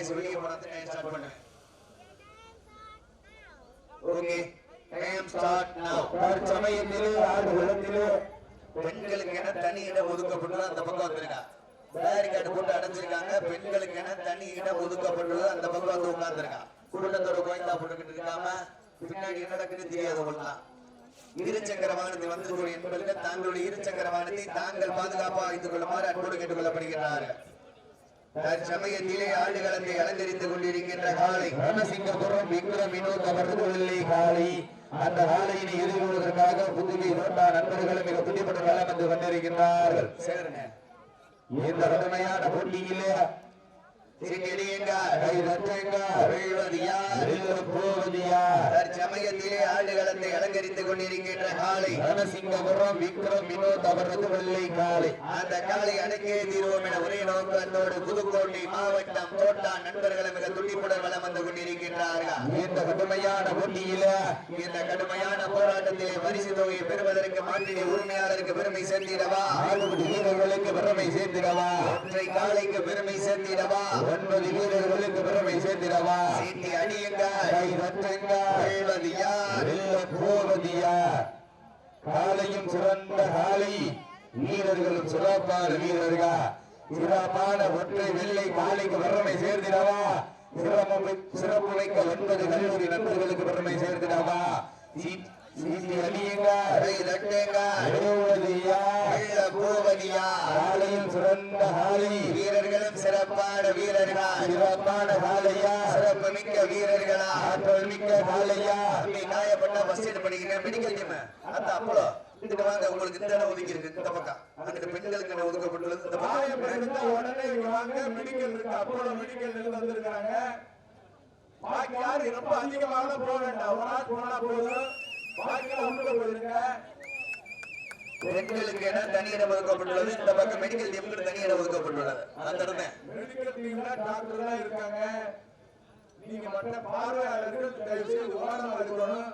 Boys வெளியே போனது start பண்ணு. ஓகே டைம் ஸ்டார்ட் நவ தற்சமயத்திலே ஆடு குளத்திலே பெண்களுக்கு என தனி இடம் ஒதுக்கப்பட்டுள்ள அந்த பக்கம் வந்திருக்கா? பேரிகார்டு போட்டு அடைஞ்சிருக்காங்க. பெண்களுக்கு என தனி இடம் ஒதுக்கப்பட்டுள்ள அந்த பக்கம் வந்து உட்கார்ந்துருக்கா? கூட்டத்தோட கோயந்தா போட்டுக்கிட்டு இருக்காம பின்னாடி என்ன நடக்குன்னு தெரியாது உங்களுக்கு இருசக்கர வாகனத்தை வந்து என்பதற்கு தங்களுடைய இருசக்கர வாகனத்தை தாங்கள் பாதுகாப்பாக வைத்துக் கொள்ளுமாறு அன்போடு கேட்டுக் கொள்ளப்படுகிறார்கள் தற்சமயத்திலே ஆடுகளத்தை அலங்கரித்துக் கொண்டிருக்கின்ற காலை ரணசிங்கபுரம் விக்ரம் வினோத் அவரது வெள்ளை காளை. அந்த காளையினை எதிர்கொள்வதற்காக புதுகை தோட்டா நண்பர்களும் மிக துடிப்பட்டு வளம் வந்து கொண்டிருக்கின்றார்கள். சேருங்க இந்த கடுமையான போட்டியிலே தற்சமயத்திலே ஆடுகளத்தை அலங்கரித்துக் கொண்டிருக்கின்ற காலை. ரணசிங்கபுரம் விக்ரம் வினோத் அவரது வெள்ளை காளை அந்த காலை அடக்கிய தீர்வோம் என ஒரே நோக்கத்தோடு புதுக்கோட்டை மாவட்டம் தோட்டா நண்பர்களும் மிக துடிப்புடன் வளம் வந்து கொண்டிருக்கின்றார்கள். இந்த கடுமையான போட்டியிலே இந்த கடுமையான போராட்டத்திலே பரிசு தொகையை பெறுவதற்கு மாட்டினை உரிமையாளருக்கு பெருமை சேர்த்திடவா? ஆடுபடி வீரர்களுக்கு பெருமை சேர்த்திடவா? ஒற்றை காலைக்கு பெருமை சேர்த்திடவா? ஒன்பது வீரர்களுக்கு பெருமை சேர்த்திடவா? சீட்டி அடியுங்க கை தட்டுங்க வெல்வது யார் வெல்ல போவது யார் காலையும் சிறந்த காலை. வீரர்களும் சிறப்பான வீரர்கள்? சிறப்பான ஒற்றை வெள்ளை காலைக்கு பெருமை சேர்த்திடவா? சிறப்பு சிறப்பு வைக்க ஒன்பது கல்லூரி நண்பர்களுக்கு பெருமை சேர்த்திடவா? சிறந்த வீரர்களும் சிறப்பான வீரர்களா சிறப்பான சிறப்பு மிக்க வீரர்களா ஆற்றல் மிக்க காலையா காயப்பட்ட ஃபர்ஸ்ட் படிக்கிறேன் மெடிக்கல் டீம் அத்தா அப்பளோ இதுக்கு வாங்க உங்களுக்கு இந்த இடம் ஒதுக்கி இருக்கு இந்த பக்கம் அங்கிட்டு பெண்களுக்கு இடம் ஒதுக்கப்பட்டுள்ளது இந்த பக்கம் உடனே வாங்க மெடிக்கல் இருக்கு அப்போலோ மெடிக்கல் இருந்து வந்திருக்காங்க பாக்கி யாரு ரொம்ப அதிகமாக போக வேண்டாம். ஒரு போனா போதும். பாக்கி உள்ள போயிருங்க பெண்களுக்கு இடம் தனி இடம் ஒதுக்கப்பட்டுள்ளது. இந்த பக்கம் மெடிக்கல் டீமுக்கு தனி இடம் ஒதுக்கப்பட்டுள்ளது. அந்த இடமே மெடிக்கல் டீம்ல டாக்டர் தான் இருக்காங்க. நீங்க மற்ற பார்வையாளர்கள் தயவு செய்து ஓரமா இருக்கணும்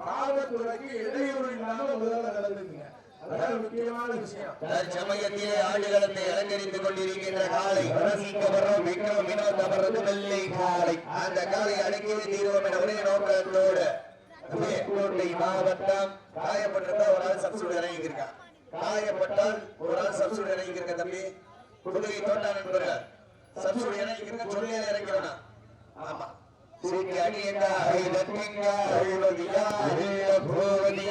காவல்துறைக்கு இடையூறு இல்லாம முதல்ல நடந்துங்க அதான் முக்கியமான விஷயம். தற்சமயத்திலே ஆடுகளத்தை அலங்கரித்துக் கொண்டிருக்கின்ற காலை ரசிக்கவரும் விக்ரம் வினோத் அவரது வெள்ளை காலை. அந்த காலை அடக்கிய தீர்வோம் என ஒரே நோக்கத்தோடு கோட்டை மாவட்டம் காயப்பட்டிருந்தா ஒரு ஆள் சப்சூட் இறங்கியிருக்கான் காயப்பட்டால் ஒரு ஆள் சப்சூட் இறங்கியிருக்க தம்பி. புதுகை தோட்டா நண்பர்கள். சப்சூட் இறங்கியிருக்க சொல்லி இறங்கிறோம் ஆமா. சீட்டி அடியுங்க கை தட்டுங்க அழுவது யார் வெல்ல போவது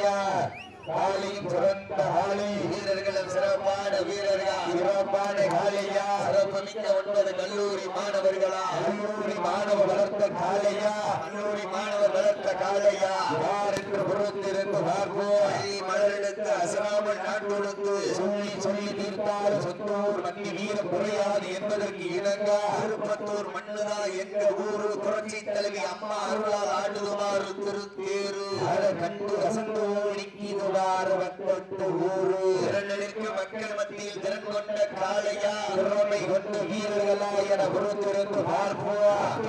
யார் சிறந்த காலை வீரர்களும் சிறப்பான வீரர்கள். சிறப்பான காலையா சிறப்பு ஒன்பது கல்லூரி மாணவர்களா. கல்லூரி மாணவ வளர்த்த காலையா கல்லூரி மாணவர் வளர்த்த காலையா யார் என்று பொறுத்திருந்து பார்ப்போம். மலரெடுத்து அசராமல் நாட்டொடுத்து சொல்லி சொல்லி தீர்த்தால் சொந்தூர் மண்ணி வீரம் குறையாது என்பதற்கு இணங்க திருப்பத்தூர் மண்ணுதான் எங்க ஊரு புரட்சி தலைவி அம்மா அருளால் ஆடுதுமாறு திருத்தேரு. அதை கண்டு அசந்து நிற்கிதுவாறு வட்டத்து ஊரு. திரண்டலிற்கு மக்கள் மத்தியில் திறன் கொண்ட காளையா. திறமை கொண்டு வீரர்களா என பொறுத்திருந்து பார்ப்போம்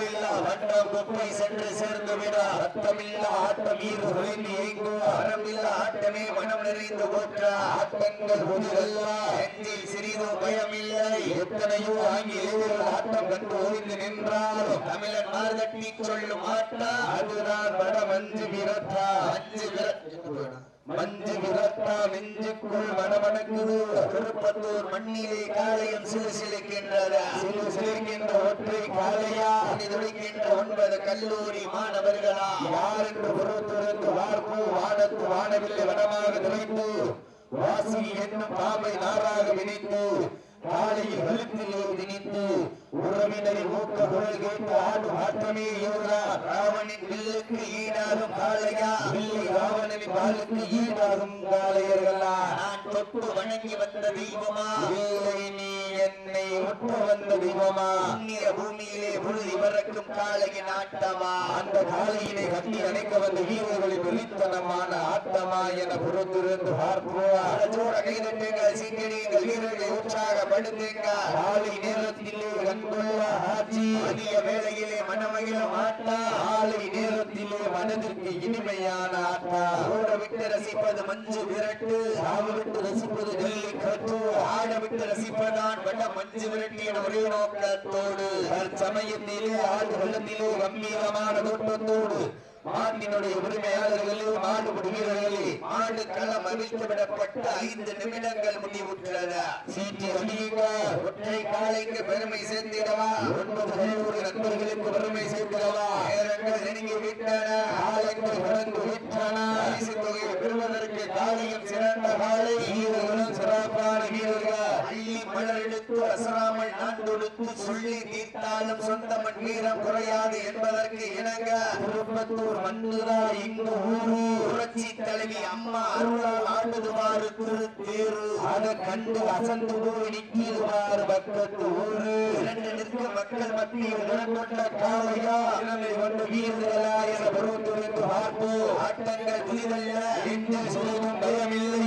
வட்டம் குப்பை சென்று சேர்ந்து விடா. ரத்தமில்லா ஆட்ட வீரர் விளைந்து இயங்கும் மனமில்லா ஆட்டமே மனம் நிறைந்து போற்றா. ஆட்டங்கள் புதிதல்ல நெஞ்சில் சிறிதும் பயமில்லை. எத்தனையோ ஆங்கிலேயர்கள் ஆட்டம் கண்டு ஓய்ந்து நின்றாலும் தமிழன் மார்கட்டி சொல்லும் ஆட்டா. அதுதான் வட மஞ்சு விரட்டா அஞ்சு விரட் மஞ்சு விரட்டா நெஞ்சுக்குள் மனமணக்குது திருப்பத்தூர் மண்ணிலே காளையும் சிறு சிலுக்கின்றதா சிறு சிலைக்கின்ற ஒற்றை காளையா? துடிக்கின்ற ஒன்பது கல்லூரி மாணவர்களா? யார் என்று பொறுத்திருந்து பார்ப்போம் வானத்து வானவில்லை வனமாக துளைத்து. வாசி என்னும் பாம்பை நாராக வினைத்து. காலையில் கழுத்திலே திணித்து. உறவினரின் ஊக்க குரல் கேட்டு ஆடும் ஆட்டமே இவர்தான் ராவணின் வில்லுக்கு ஈ ஈடாகும் காளையா இல்லை ராவணனின் பாலுக்கு ஈடாகும் காளையர்களா? நான் தொட்டு வணங்கி வந்த தெய்வமா? இல்லை நீ என்னை ஒட்ட வந்த தெய்வமா புண்ணிய பூமியிலே புழுதி பறக்கும் காளையின் நாட்டமா அந்த காளையினை கட்டி அணைக்க வந்த வீரர்களின் வெளித்தனமான ஆட்டமா என பொறுத்திருந்து பார்ப்போம். கைதட்டுங்க சீக்கிரங்கள் வீரர்களை உற்சாகப்படுத்துங்க காலை நேரத்திலே கண்டுள்ள ஆட்சி அதிக வேளையிலே மனமகிழ மாட்டா. காலை நேரத்திலே மனதிற்கு இனிமையான ஆட்டா. ஓட விட்டு ரசிப்பது மஞ்சு விரட்டு. சாவு விட்டு ரசிப்பது நெல்லி கற்று ரசிப்பதான் வட மஞ்சு விரட்டு ஒரே நோக்கத்தோடு சமயத்திலே ஆடு வெள்ளத்திலே கம்பீரமான தோட்டத்தோடு மாட்டினுடைய உரிமையாளர்களே மாடுபடி வீரர்களே மாடு களம் அவிழ்த்து விடப்பட்டு ஐந்து நிமிடங்கள் முடிவுற்றன சீட்டி அடியுங்க ஒற்றை காலைக்கு பெருமை சேர்ந்திடவா ஒன்பது பதினோரு நண்பர்களுக்கு பெருமை சேர்க்கிறவா நேரங்கள் நெருங்கி விட்டன காலங்கள் கடந்து விட்டன. பரிசு தொகையை பெறுவதற்கு காலையும் சிறந்த காலை வீரர்களும் சிறப்பான வீரர்கள். தமிழரெடுத்து மலர் அசராமல் நான் தொடுத்து சொல்லி தீர்த்தாலும் சொந்த மண் வீரம் குறையாது என்பதற்கு இணங்க திருப்பத்தூர் மண்ணுதா இங்கு ஊரு. புரட்சி தலைவி அம்மா அருளால் ஆண்டுதுவாறு தேரு அதை கண்டு அசந்து போய் நிற்கிடுவார் பக்கத்து ஊரு. இரண்டு நிற்க மக்கள் மத்தியில் கொண்ட காலையா இளமை கொண்ட வீரர்களா என பருவத்திலிருந்து பார்ப்போம். ஆட்டங்கள் புதிதல்ல. நெஞ்சில் சிறிதும் பயமில்லை.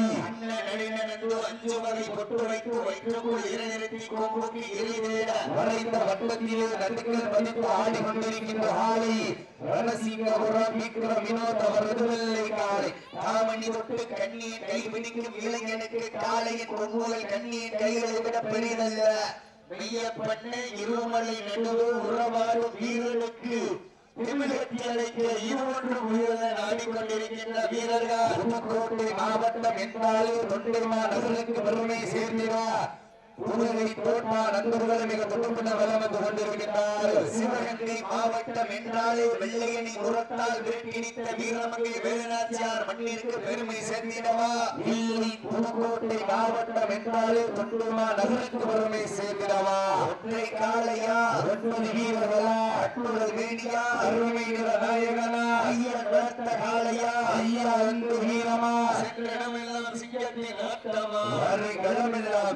அண்ணன் நளினன் அஞ்சு வகை பொட்டு வைத்து வயிற்றுக்குள் இறைநிறுத்தி கொம்புக்கு எரிதேட வளைந்த வட்டத்திலே நடுக்கல் பதித்து ஆடிக்கொண்டிருக்கின்ற காலை ரணசிங்கபுரம் விக்ரம் வினோத் அவரது வெள்ளை காலை தாமணி தொட்டு கண்ணியின் கை இளைஞனுக்கு காளையின் கொம்புகள் கண்ணியின் கைகளை விட பெரிதல்ல இருமலை நடுவு உறவாடும் வீரனுக்கு திமிழத்தி அழைக்க இருவொன்று உயர்ந்த நாடிக்கொண்டிருக்கின்ற வீரர்கள் புதுக்கோட்டை மாவட்டம் என்றாலே தொண்டைமா நகருக்கு பெருமை சேர்ந்திரா புதுகை தோட்டா நண்பர்கள் மிக தொட்டுப்பட்ட வலம் வந்து கொண்டிருக்கின்றார்கள். சிவகங்கை மாவட்டம் என்றாலே வெள்ளையனை முரத்தால் விரட்டிடித்த வீரமங்கை வேலுநாச்சியார் மண்ணிற்கு பெருமை சேர்த்திடவா? இல்லை புதுக்கோட்டை மாவட்டம் என்றாலே தொண்டுமா நகருக்கு பெருமை சேர்ந்திடவா ஒற்றை காளையா? ஒன்பது வீரர்களா? அட்டுடல் வேணியா அருமை நிற நாயகனா? ஐயன் வளர்த்த காளையா? ஐயா என்று வீரமா? ஆட்டமா?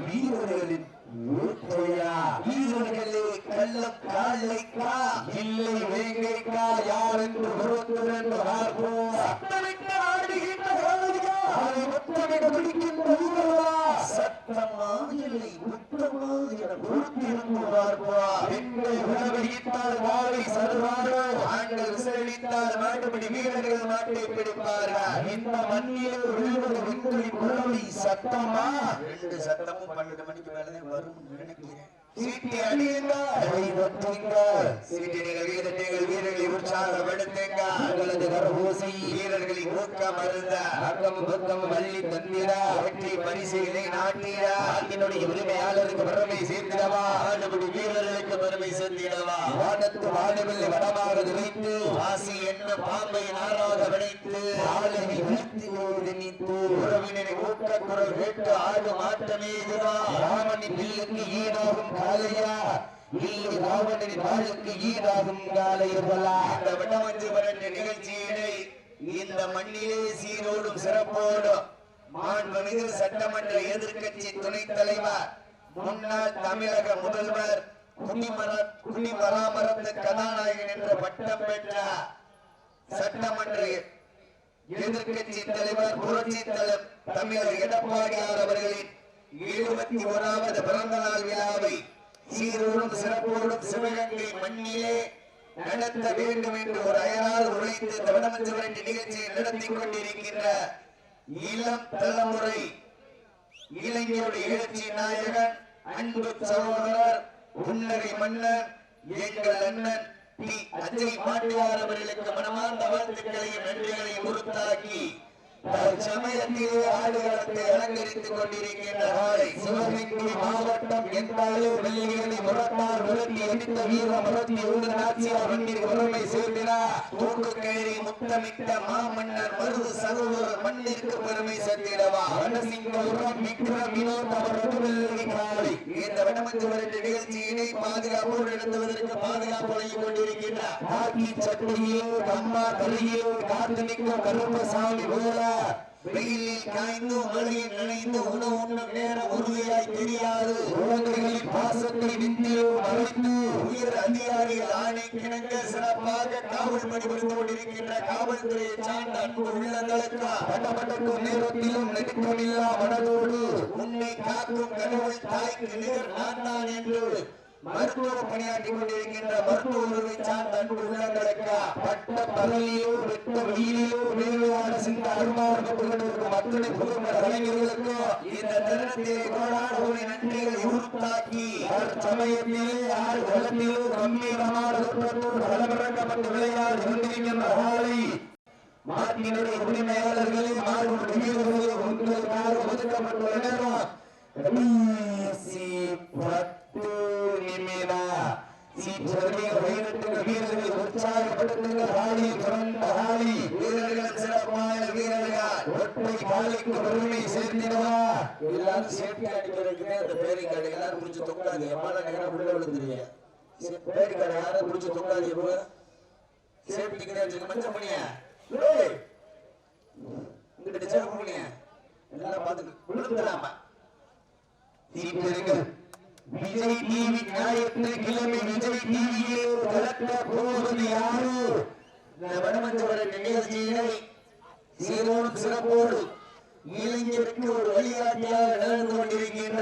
வீரர்களின் வீரர்களே கள்ளம் இல்லை வேங்கைக்கா யார் என்று பொறுத்திருந்து பார்ப்போம் பார்ப்போம் மாட்டுப்படி வீரர்கள் மாட்டை பிடிப்பார்கள். இந்த மண்ணிலே விழுவது விண்வெளி சத்தமா? ரெண்டு சத்தமும் பன்னெண்டு மணிக்கு மேலே வரும். நினைக்க சீட்டி அடியுங்கள் அதை ஒற்றுங்கள் சீட்டினிகள் வீரர்கள் வீரர்களை உற்சாகப்படுத்துங்க உங்களது கரபூசி வீரர்களின் ஊக்கம் அருந்த. அக்கம் பக்கம் வள்ளி தந்திரா வெற்றி பரிசீலை நாட்டிட. நாட்டினுடைய உரிமையாளருக்கு பெருமை சேர்த்திடவா? ஆடுபடி வீரர்களுக்கு பெருமை சேர்த்திடவா? வானத்து வானவில்லை வடமாக நினைத்து வாசி என்ன பாம்பை நாராக விடைத்து ஆளை வீழ்த்தியோடு நினைத்து உறவினரை ஊக்க குரல் கேட்டு இதுதான் ராமனின் வில்லுக்கு ஈடாகும் காளையா இல்லை ராவணனின் வாளுக்கு ஈடாகும் இந்த வட்டமஞ்சு வரட்டு நிகழ்ச்சியினை இந்த மண்ணிலே சீரோடும் சிறப்போடும் மாண்புமிகு சட்டமன்ற எதிர்கட்சி துணைத் தலைவர் முன்னாள் தமிழக முதல்வர் குடிமர பராமரத்து கதாநாயகன் என்ற பட்டம் பெற்ற சட்டமன்ற எதிர்கட்சி தலைவர் புரட்சி தலைவர் தமிழர் எடப்பாடியார் அவர்களின் எழுபத்தி ஓராவது பிறந்த நாள் விழாவை சீரோடும் சிறப்போடும் சிவகங்கை மண்ணிலே நடத்த வேண்டும் என்று ஒரு அயரால் உழைத்து இந்த நிகழ்ச்சியை நடத்தி கொண்டிருக்கின்ற இளம் தலைமுறை இளைஞருடைய எழுச்சி நாயகன் அன்பு சகோதரர் உன்னரை மன்னன் எங்கள் அண்ணன் டி அஜய் பாண்டியார் அவர்களுக்கு மனமார்ந்த வாழ்த்துக்களையும் நன்றிகளையும் உறுத்தாக்கி சமயத்திலே ஆடுகளத்தை அலங்கரித்துக் கொண்டிருக்கின்ற காலை சிவகங்கை மாவட்டம் என்றாலே வெள்ளியனை முரட்டார் விரட்டி அடித்த வீர முரட்டி உள்ள நாச்சியார் வண்டிற்கு பெருமை சேர்த்தினார் தூக்கு கயிறை முத்தமிட்ட மாமன்னர் மருது சகோதர மண்ணிற்கு பெருமை சேர்த்திடவா. வனசிங்கபுரம் விக்ரம் வினோத் அவரது வெள்ளை காலை இந்த வடமஞ்சு வருட நிகழ்ச்சியினை பாதுகாப்பு நடத்துவதற்கு பாதுகாப்பு வழங்கிக் கொண்டிருக்கின்றார். காக்கி கம்மா கரையிலோ காத்து நிற்கும் கருப்பசாமி போல வெயிலில் காய்ந்து மழையில் நினைந்து உணவு உண்ணும் நேரம் உறுதியாய் தெரியாது. உலகங்களின் பாசத்தை வித்தியோ மறைத்து உயர் அதிகாரிகள் ஆணை கிணங்க சிறப்பாக காவல் பணிபுரிந்து கொண்டிருக்கின்ற காவல்துறையை சார்ந்த அன்பு உள்ளங்களுக்கு? பட்டப்பட்டக்கும் நேரத்திலும் நெருக்கமில்லா மனதோடு உன்னை காக்கும் கடவுள் தாய்க்கு நிகர் நான் தான் என்று மருத்துவ பணியாற்றி கொண்டிருக்கின்ற மருத்துவ உறவை சார்ந்த அன்பு உள்ளங்களுக்கு? பட்ட பகலிலோ வெட்ட வெயிலிலோ வேறுபாடு சிந்த அருமாறு கொண்டிருக்கும் அத்தனை இந்த தருணத்தை கோடான ஒரு உருத்தாக்கி சமயத்திலே ஆறு குளத்திலோ கம்பீரமான களமிறக்கப்பட்டு விளையாடி கொண்டிருக்கின்ற ஆளை மாட்டினுடைய உரிமையாளர்களே மாறுபட்ட வீரர்களே உங்களுக்காக ஒதுக்கப்பட்டுள்ள நேரம் பத்து நிமிடம் சீற்றர்கள் வழிநட்டுங்க வீரர்களை உற்சாகப்படுத்துங்க ஆளி துறந்த ஆளி வீரர்கள் சிறப்பான வீரர்கள் ஒற்றை காலைக்கு சேர்த்திடவா எல்லாரும் சேஃப்டி அந்த பேரிங் கடை எல்லாரும் பிடிச்சி தொங்காது எம்மால நேரம் உள்ள விழுந்துருவீங்க பேரிங் கடை யாரும் பிடிச்சி தொங்காது எப்போ சேஃப்டிக்கு வச்சுக்க மஞ்சள் பண்ணிய இங்கிட்ட சேஃப் பண்ணிய எல்லாம் பார்த்து விழுந்துடாம சீற்றர்கள் விஜய் டிவி ஞாயிற்றுக்கிழமை விஜய் டிவியில் கலக்க போவது யாரு இந்த வடமஞ்சவர நிகழ்ச்சியினை சீரோடு சிறப்போடு இளைஞருக்கு ஒரு வழிகாட்டியாக நடந்து கொண்டிருக்கின்ற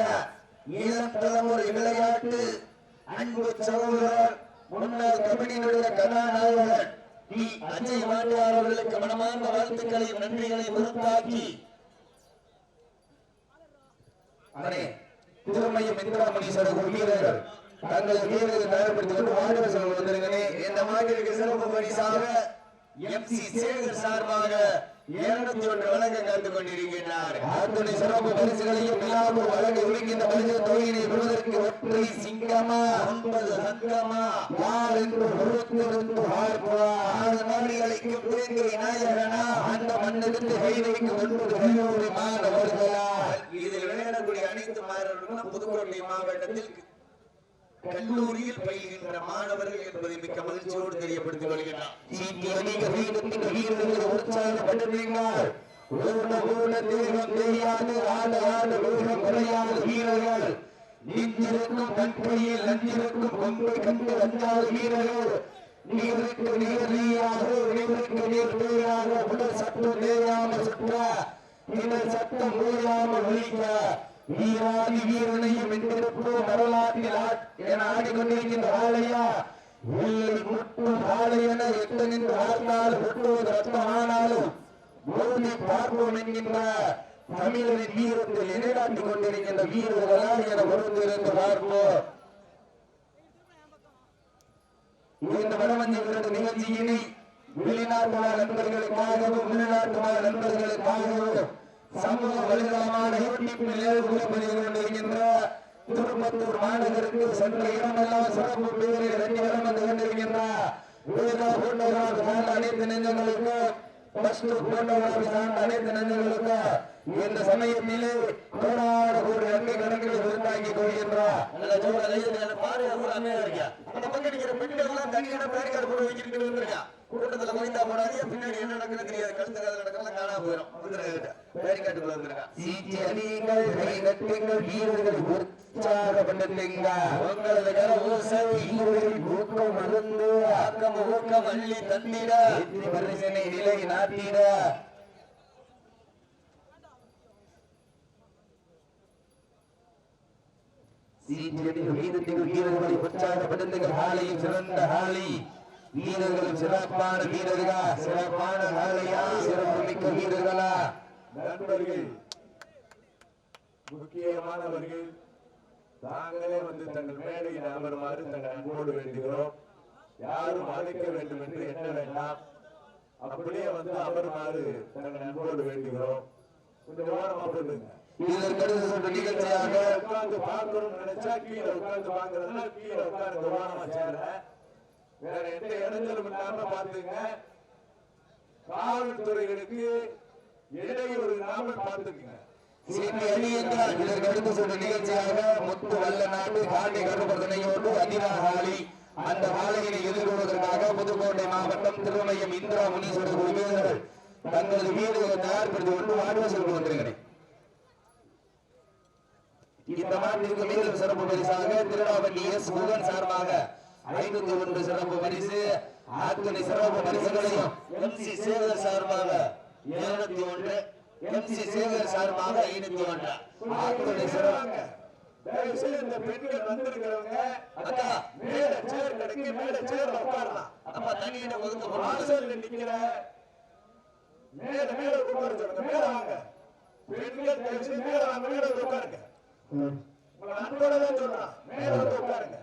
இளம் தலைமுறை விளையாட்டு அன்பு சகோதரர் முன்னாள் கபடியினுடைய கதாநாயகன் டி. அஜய் வாண்டியார் அவர்களுக்கு மனமார்ந்த வாழ்த்துக்களையும் நன்றிகளையும் உருத்தாக்கி அண்ணே திருமயம் இந்திராமணீஸ்வரர் வீரர்கள் தங்கள் வீரர்கள் தயார்படுத்திக் கொண்டு வாழ்வு செல்வம் வந்திருக்கிறேன் இந்த மாதிரி சிறப்பு பரிசாக எம் சி சேகர் சார்பாக இருநூத்தி ஒன்று வழங்க கலந்து கொண்டிருக்கின்றார் அத்துணை சிறப்பு பரிசுகளையும் விழாவில் வழங்க இருக்கின்ற பரிசு தொகையினை பெறுவதற்கு ஒற்றை சிங்கமா? ஒன்பது சங்கமா? யார் என்று பொறுத்திருந்து பார்ப்பார் நாடுகளுக்கு பிறகு நாயகனா? அந்த மண்ணிலிருந்து கை வைக்க ஒன்பது கல்லூரி மாணவர்களா? இதில் விளையாடக்கூடிய அனைத்து மாணவர்களும் புதுக்கோட்டை மாவட்டத்தில் கல்லூரியில் பயில்கின்ற மாணவர்கள் என்பதை மிக்க மகிழ்ச்சியோடு தெரியப்படுத்திக் கொள்கிறார் சீட்டி அணிக தேகம் தெரியாது. ஆட ஆட வேகம் குறையாத. வீரர்கள் நெஞ்சிருக்கும் கண்கையில் நஞ்சிருக்கும் கொம்பை கண்டு வந்தால் வீரர்கள் நீருக்கு நீருக்கு உடல் நேராமல் சுற்ற ஒழிக்க வீராதி வீரனையும் வென்றெடுப்போம் வரலாற்றில் என ஆடிக்கொண்டிருக்கின்ற ஆலையா? இல்லை முட்டும் ஆலை என எட்ட நின்று ஆர்த்தால் முட்டுவது ரத்தம் மோதி பார்ப்போம் என்கின்ற தமிழரின் வீரத்தில் நிலைநாட்டிக் கொண்டிருக்கின்ற வீரர்களா என பொருந்திருந்து பார்ப்போம். இந்த வடமஞ்சி விருது நிகழ்ச்சியினை வெளிநாட்டு நண்பர்களுக்காகவும் உள்நாட்டு நண்பர்களுக்காகவும் சமூக வலைதளமான யூடியூப்பில் ஒளிபரப்பிக் கொண்டிருக்கின்ற திருப்பத்தூர் மாநகருக்கு சென்ற இடமெல்லாம் சிறப்பு பேரில் ரெண்டு வந்து கொண்டிருக்கின்ற அனைத்து நெஞ்சங்களுக்கு அனைத்து நெஞ்சங்களுக்கு இந்த சமயத்திலே கோடான கோடி நன்மை கணக்கில் விருந்தாங்கி கொள்கின்றார் நல்ல பாரு எல்லாம் தனியான கூட்டத்துல மைந்தா போடாதீங்க பின்னாடி என்ன நடக்குது தெரியாது கழுத்து நடக்கலாம் போயிடும் வந்துருக்க பேரிகார்டுக்குள்ள வந்திருக்கா சீட்டி அடியுங்கள் வீரர்களை உற்சாகப்படுத்துங்கள் உங்களது ஊக்கம் மருந்து ஆக்கம் ஊக்கம் அள்ளி தந்திட. பரிசனை நிலை நாட்டிட. வீரர்களை ஹாலையும் சிறந்த ஹாலி. வீரர்கள் சிறப்பான வீரர்களா. சிறப்பான ஹாலையா. சிறப்பு மிக்க வீரர்களா. நண்பர்கள் முக்கியமானவர்கள் தாங்களே வந்து தங்கள் மேடையில் அமருமாறு தங்கள் அன்போடு வேண்டுகிறோம். யாரும் அழைக்க வேண்டும் என்று எண்ண வேண்டாம். அப்படியே வந்து அமருமாறு தங்கள் அன்போடு வேண்டுகிறோம். கொஞ்சம் ஓரமா போடுங்க இதற்கடுத்து சொல்ற நிகழ்ச்சியாக உட்கார்ந்து பார்க்கணும்னு நினைச்சா கீழே உட்கார்ந்து பாக்குறதுனா கீழே உட்கார்ந்து ஓரமா சேர வேற எந்த இடைஞ்சலும் இல்லாம பாத்துங்க காவல்துறைகளுக்கு நிகழ்ச்சியாக முத்து வல்ல நாடு காண்டை அந்த மாலையினை எதிர்கொள்வதற்காக புதுக்கோட்டை மாவட்டம் திருமயம் இந்திரா முனீஸ்வரர் தங்களது வீரர்களை தயார்படுத்திக் கொண்டு வாழ்வு வந்திருக்கிறேன் இந்த மாட்டிற்கு மேலும் சிறப்பு பரிசாக திருநாவல்லி எஸ். முகன் சார்பாக ஐநூத்தி ஒன்று சிறப்பு பரிசு அத்தனை சிறப்பு பரிசுகளையும் எம். சி. சேகர் சார்பாக இருநூத்தி ஒன்று எம் சி சேகர் சார்பாக ஐநூத்தி ஒன்று அத்தனை சிறப்பு தயவு செய்து இந்த பெண்கள் வந்திருக்கிறவங்க அக்கா மேல சேர் கிடைக்கு மேல சேர்ல உட்காரலாம். அப்பா தனியிட ஒதுக்கப்படும் வாசல்ல நிக்கிற மேல மேல உட்கார சொல்லுங்க. மேல வாங்க. பெண்கள் தயவு செய்து மேல வாங்க மேல உட்காருங்க. உங்களை அன்போட தான் சொல்றான் மேல வந்து உட்காருங்க.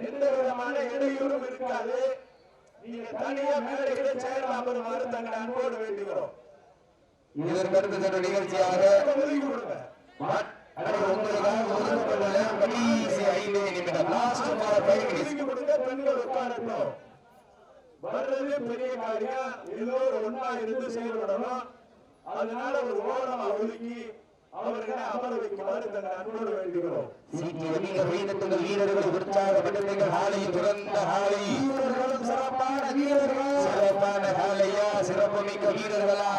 எந்த விதமான இடையூறும் இருக்காது. நீங்க தனியா மேடையில சேர்ல அமருமாறு தங்களை அன்போடு வேண்டுகிறோம். இதற்கடுத்து சென்ற நிகழ்ச்சியாக வர்றது பெரிய காரியம் எல்லோரும் ஒன்னா இருந்து செயல்படணும். அதனால ஒரு ஓரமா ஒதுக்கி அவர்களை அமர வைக்குமாறு தங்கள் அன்போடு வேண்டுகிறோம். சீக்கிய வீரத்துகள் வீரர்களை உற்சாகப்படுத்துங்கள். ஹாலையில் துறந்த ஹாலை. சிறப்பான வீரர்கள்? சிறப்பான ஹாலையா சிறப்பு மிக்க வீரர்களா?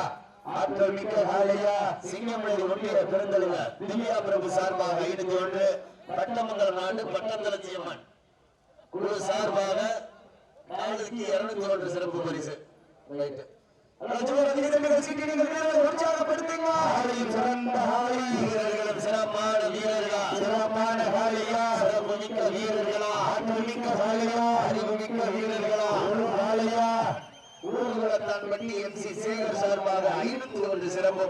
ஆற்றல் மிக்க ஹாலையா சிங்கமணி ஒன்றிய பெருந்தலைவர் திவ்யா பிரபு சார்பாக ஐநூத்தி ஒன்று பட்டமங்கலம் நாடு பட்டந்தலச்சியம்மன் குழு சார்பாக நாளுக்கு இருநூத்தி ஒன்று சிறப்பு பரிசு. ரைட்டு. சிறப்பான வீரர்களா? சிறப்பான ஹாலையா சிறப்பு மிக்க வீரர்களா? ஆற்றல் மிக்க ஹாலையா அறிவு மிக்க வீரர்களா ஊர்வலத்தான் பட்டி எம் சி சேகர் சார்பாக ஐநூத்தி ஒன்று சிறப்பு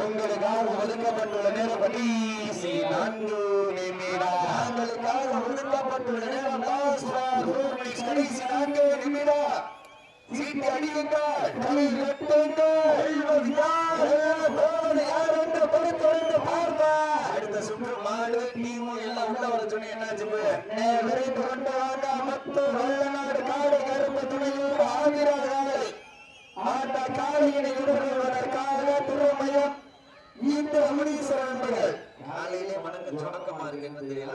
உங்களுக்காக ஒதுக்கப்பட்டுள்ள நேரம் கடைசி நான்கு நிமிடம் உங்களுக்காக ஒதுக்கப்பட்டுள்ள நேரம் கடைசி நான்கு நிமிடம் சீட்டு அடியுங்கள். கை கட்டுங்கள். வெல்வது யார்? வெல்வது யார் என்று பொறுத்திருந்து அடுத்த சுற்று மாடு எல்லாம் உள்ள வர சொன்னி என்னாச்சு விரைந்து கொண்டு வாங்க. வல்லநாடு காடு திருமயம் இந்த காலையிலே இருக்கு என்ன தெரியல.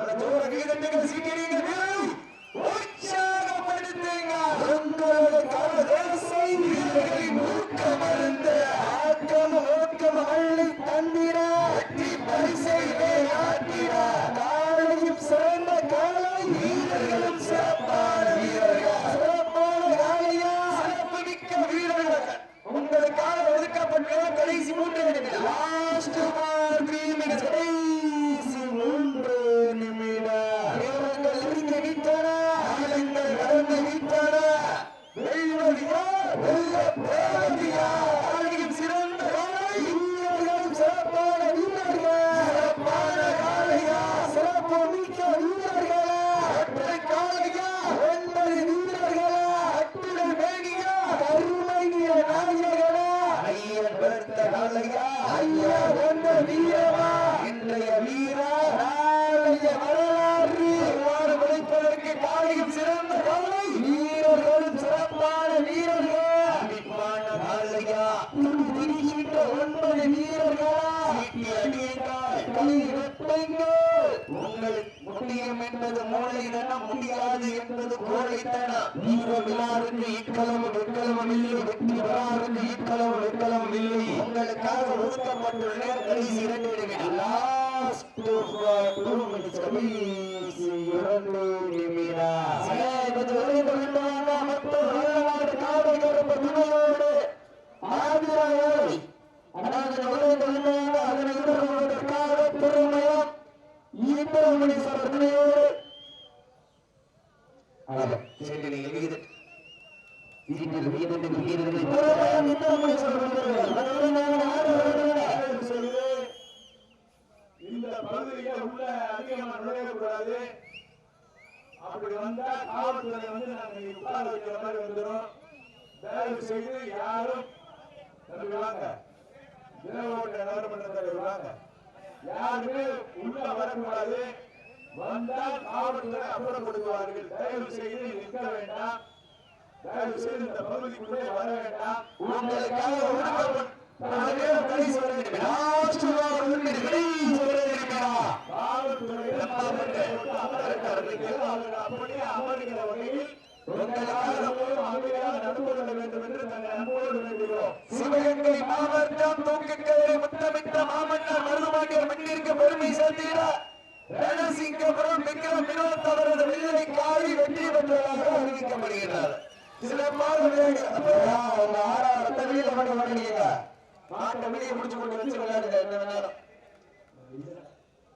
காலையா துடி ஒன்பது வீரர்களா? உங்களுக்கு முடியும் என்பது மூளை தனம் முடியாது என்பது கோழை இல்லை. வெற்றி இல்லை. உங்களுக்காக ஒதுக்கப்பட்டுள்ள கடைசி இரண்டு நிமிடம். லாஸ்ட் டூ மினிட்ஸ் அதாவது அதனை இந்த பகுதியில உள்ள அதிகமா நுழையக்கூடாது. அப்படி வந்தா காவல்துறை வந்து நாங்க உட்கார வைக்கிற மாதிரி வந்துடும் தயவு செய்து யாரும் தம்பி நகரமன்ற யாருமே உள்ள வரக்கூடாது. வந்தால் காவல்துறை அப்புறப்படுத்துவார்கள் தயவு செய்து நிற்க வேண்டாம். தயவு செய்து இந்த பகுதிக்குள்ளே வர வேண்டாம். உங்களுக்காக ஒதுக்கப்பட்ட அப்படியே அமர்கிற வகையில் உங்களுக்காக அமைதியாக நடந்து கொள்ள வேண்டும் என்று நாங்கள் அன்போடு வேண்டுகிறோம் சிவகங்கை மாவட்டம் தூக்கக்கரை முத்தமிட்ட மாமன்னர் மருதுமாண்டியர் மண்ணிற்கு பெருமை சேர்த்திட ரணசிங்கபுரம் விக்ரம் வினோத் அவரது வெள்ளை காளி வெற்றி பெற்றதாக அறிவிக்கப்படுகிறார் சிறப்பான விளையாட்டு ஆறாவது வெளியில மட்டும் மாட்டீங்க மாட்டை வெளியே முடிச்சு கொண்டு வச்சு விளையாடுங்க. என்ன வேணாலும்.